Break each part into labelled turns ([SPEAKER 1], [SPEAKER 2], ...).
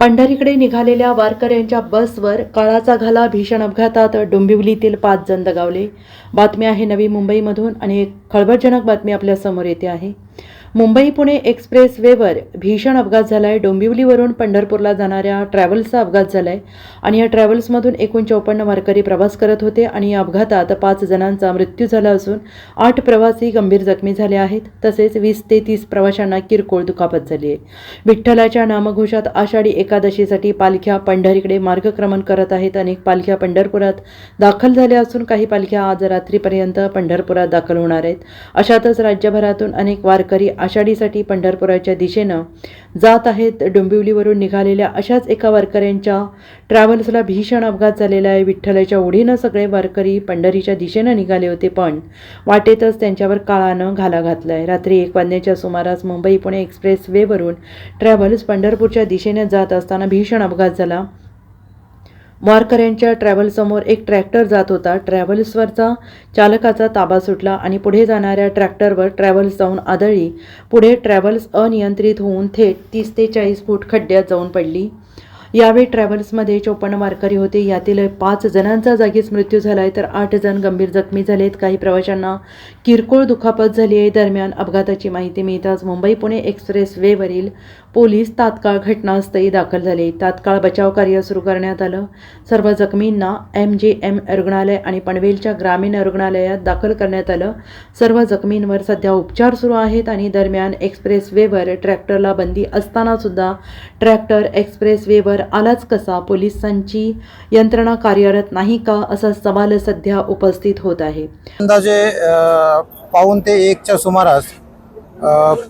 [SPEAKER 1] पंढरीकडे निघालेल्या वारकऱ्यांच्या बसवर काळाचा घाला भीषण अपघातात डोंबिवलीतील पाच जण दगावले. बातमी आहे नवी मुंबईमधून आणि एक खळबळजनक बातमी आपल्यासमोर येते आहे. मुंबई पुणे एक्सप्रेस वेवर भीषण अपघात झालाय. डोंबिवलीवरून पंढरपूरला जाणाऱ्या ट्रॅव्हल्सचा अपघात झालाय आणि या ट्रॅव्हल्समधून एकूण चौपन्न वारकरी प्रवास करत होते आणि या अपघातात पाच जणांचा मृत्यू झाला असून आठ प्रवासी गंभीर जखमी झाले आहेत. तसेच वीस ते तीस प्रवाशांना किरकोळ दुखापत झाली आहे. विठ्ठलाच्या नामघोषात आषाढी एकादशीसाठी पालख्या पंढरीकडे मार्गक्रमण करत आहेत. अनेक पालख्या पंढरपुरात दाखल झाल्या असून काही पालख्या आज रात्रीपर्यंत पंढरपुरात दाखल होणार आहेत. अशातच राज्यभरातून अनेक वारकरी आषाढीसाठी पंढरपुराच्या दिशेनं जात आहेत. डोंबिवलीवरून निघालेल्या अशाच एका वारकऱ्यांच्या ट्रॅव्हल्सला भीषण अपघात झालेला आहे. विठ्ठलाच्या ओढीनं सगळे वारकरी पंढरीच्या दिशेनं निघाले होते पण वाटेतच त्यांच्यावर काळानं घाला घातला आहे रात्री एक वाजण्याच्या सुमारास मुंबई पुणे एक्सप्रेस वेवरून ट्रॅव्हल्स पंढरपूरच्या दिशेने जात असताना भीषण अपघात झाला. वारकऱ्यांच्या ट्रॅव्हलसमोर एक ट्रॅक्टर जात होता. ट्रॅव्हल्सवरचा चालकाचा ताबा सुटला आणि पुढे जाणाऱ्या ट्रॅक्टरवर ट्रॅव्हल्स जाऊन आदळली. पुढे ट्रॅव्हल्स अनियंत्रित होऊन थेट तीस ते चाळीस फूट खड्ड्यात जाऊन पडली. यावेळी ट्रॅव्हल्समध्ये चोपन्न वारकरी होते. यातील पाच जणांचा जागीच मृत्यू झाला आहे तर आठ जण गंभीर जखमी झालेत. काही प्रवाशांना किरकोळ दुखापत झाली आहे. दरम्यान अपघाताची माहिती मिळताच मुंबई पुणे एक्सप्रेस वेवरील पोलीस तात्काळ घटनास्थळी दाखल झाले. तात्काळ बचाव कार्य सुरू करण्यात आलं. सर्व जखमींना एम जे एम रुग्णालय आणि पनवेलच्या ग्रामीण रुग्णालयात दाखल करण्यात आलं. सर्व जखमींवर सध्या उपचार सुरू आहेत आणि दरम्यान एक्सप्रेस वेवर ट्रॅक्टरला बंदी असताना सुद्धा ट्रॅक्टर एक्सप्रेस वेवर आलाच कसा? पोलिसांची यंत्रणा कार्यरत नाही का? असा सवाल सध्या उपस्थित होत आहे.
[SPEAKER 2] अंदाजे पाऊन ते एकच्या सुमारास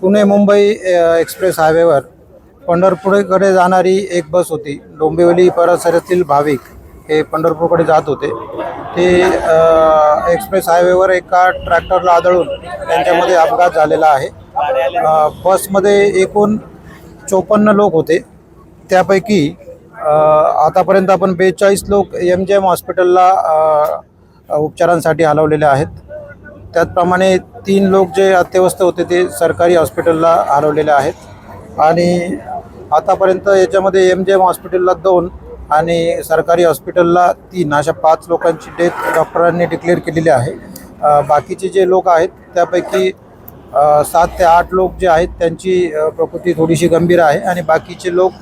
[SPEAKER 2] पुणे मुंबई एक्सप्रेस हायवेवर पंढरपूरकडे जाणारी एक बस होती. डोंबिवली परिसरातील भाविक हे पंढरपूरकडे जात होते. ते एक्सप्रेस हायवेवर एका ट्रॅक्टरला आदळून त्यांच्यामध्ये अपघात झालेला आहे. बसमध्ये एकूण चोपन्न लोक होते. त्यापैकी आतापर्यंत आपण बेचाळीस लोक एम जी एम हॉस्पिटलला उपचारांसाठी हलवलेले आहेत. त्याचप्रमाणे तीन लोक जे अत्यवस्थ होते ते सरकारी हॉस्पिटलला हलवलेले आहेत. आणि आतापर्यंत याच्यामध्ये एम जे एम हॉस्पिटलला दोन आणि सरकारी हॉस्पिटलला तीन. अशा पाच लोकांची डेथ डॉक्टरांनी डिक्लेअर केलेली आहे. बाकीचे जे लोक आहेत त्यापैकी सात ते आठ लोक जे आहेत त्यांची प्रकृती थोडीशी गंभीर आहे आणि बाकीचे लोक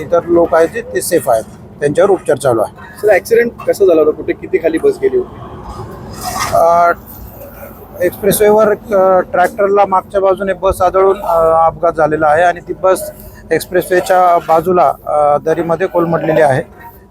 [SPEAKER 2] इतर लोक आहेत जे- ते सेफ आहेत. त्यांच्यावर उपचार चालू आहे.
[SPEAKER 3] सर ऍक्सिडेंट कसं झाला होता? कुठे किती खाली बस गेली होती?
[SPEAKER 2] एक्सप्रेसवेवर ट्रॅक्टरला मागच्या बाजूने बस आदळून अपघात झालेला आहे आणि ती बस एक्सप्रेसवेच्या बाजूला दरीमध्ये कोलमडलेली आहे.